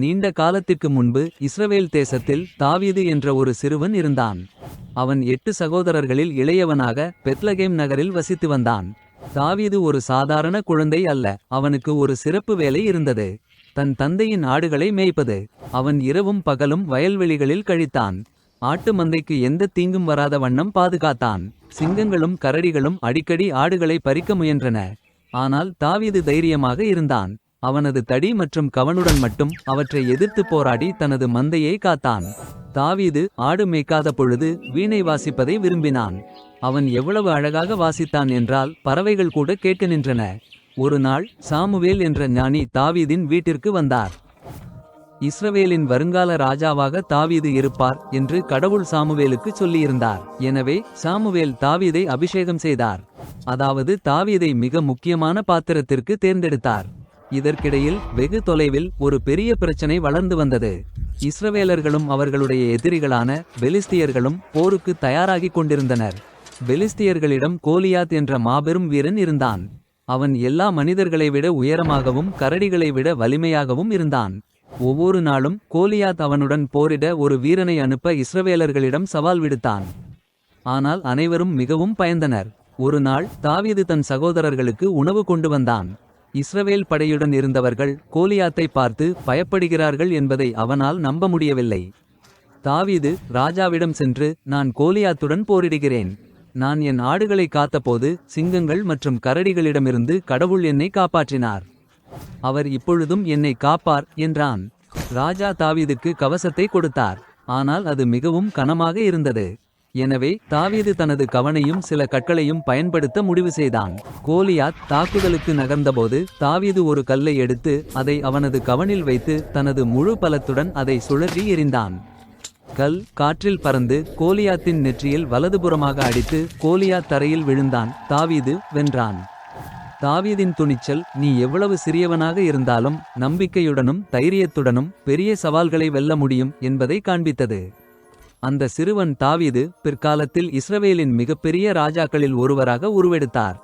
நீண்ட காலத்திற்கு முன்பு இஸ்ரவேல் தேசத்தில் தாவீது என்ற ஒரு சிறுவன் இருந்தான். அவன் எட்டு சகோதரர்களில் இளையவனாக பெத்லகேம் நகரில் வசித்து வந்தான். தாவீது ஒரு சாதாரண குழந்தை அல்ல அவனுக்கு ஒரு சிறப்பு வேலை இருந்தது. தன் தந்தையின் ஆடுகளை மேய்ப்பது அவன் இரவும் பகலும் வயல்வெளிகளில் கழித்தான். ஆட்டு மந்தைக்கு எந்த தீங்கும் வராத வண்ணம் பாதுகாத்தான். சிங்கங்களும் கரடிகளும் அடிக்கடி ஆடுகளை பறிக்க முயன்றன. ஆனால் தாவீது தைரியமாக இருந்தான். அவனது தடி மற்றும் கவனுடன் மட்டும் அவற்றை எதிர்த்து போராடி தனது மந்தையை காத்தான். தாவீது ஆடு மேய்க்காத பொழுது வீணை வாசிப்பதை விரும்பினான். அவன் எவ்வளவு அழகாக வாசித்தான் என்றால் பறவைகள் கூட கேட்க நின்றன. ஒரு நாள் சாமுவேல் என்ற ஞானி தாவீதின் வீட்டிற்கு வந்தார். இஸ்ரவேலின் வருங்கால ராஜாவாக தாவீது இருப்பார் என்று கடவுள் சாமுவேலுக்கு சொல்லியிருந்தார். எனவே சாமுவேல் தாவீதை அபிஷேகம் செய்தார். அதாவது தாவீதை மிக முக்கியமான பாத்திரத்திற்கு தேர்ந்தெடுத்தார். இதற்கிடையில் வெகு தொலைவில் ஒரு பெரிய பிரச்சனை வளர்ந்து வந்தது. இஸ்ரவேலர்களும் அவர்களுடைய எதிரிகளான பெலிஸ்தியர்களும் போருக்கு தயாராகிக் கொண்டிருந்தனர். பெலிஸ்தியர்களிடம் கோலியாத் என்ற மாபெரும் வீரன் இருந்தான். அவன் எல்லா மனிதர்களை விட உயரமாகவும் கரடிகளை விட வலிமையாகவும் இருந்தான். ஒவ்வொரு நாளும் கோலியாத் அவனுடன் போரிட ஒரு வீரனை அனுப்ப இஸ்ரவேலர்களிடம் சவால் விடுத்தான். ஆனால் அனைவரும் மிகவும் பயந்தனர். ஒரு நாள் தாவீது தன் சகோதரர்களுக்கு உணவு கொண்டு வந்தான். இஸ்ரவேல் படையுடன் இருந்தவர்கள் கோலியாத்தை பார்த்து பயப்படுகிறார்கள் என்பதை அவனால் நம்ப முடியவில்லை. தாவீது ராஜாவிடம் சென்று நான் கோலியாத்துடன் போரிடுகிறேன். நான் என் ஆடுகளை காத்தபோது சிங்கங்கள் மற்றும் கரடிகளிடமிருந்து கடவுள் என்னை காப்பாற்றினார். அவர் இப்பொழுதும் என்னை காப்பார் என்றான். ராஜா தாவீதுக்கு கவசத்தை கொடுத்தார். ஆனால் அது மிகவும் கனமாக இருந்தது. எனவே தாவீது தனது கவனையும் சில கற்களையும் பயன்படுத்த முடிவு செய்தான். கோலியாத் தாக்குதலுக்கு நகர்ந்தபோது தாவீது ஒரு கல்லை எடுத்து அதை அவனது கவனில் வைத்து தனது முழு பலத்துடன் அதை சுழற்றி எறிந்தான். கல் காற்றில் பறந்து கோலியாத்தின் நெற்றியில் வலதுபுறமாக அடித்து கோலியாத் தரையில் விழுந்தான். தாவீது வென்றான். தாவீதின் துணிச்சல் நீ எவ்வளவு சிறியவனாக இருந்தாலும் நம்பிக்கையுடனும் தைரியத்துடனும் பெரிய சவால்களை வெல்ல முடியும் என்பதை காண்பித்தது. அந்த சிறுவன் தாவீது பிற்காலத்தில் இஸ்ரவேலின் மிகப்பெரிய ராஜாக்களில் ஒருவராக உருவெடுத்தார்.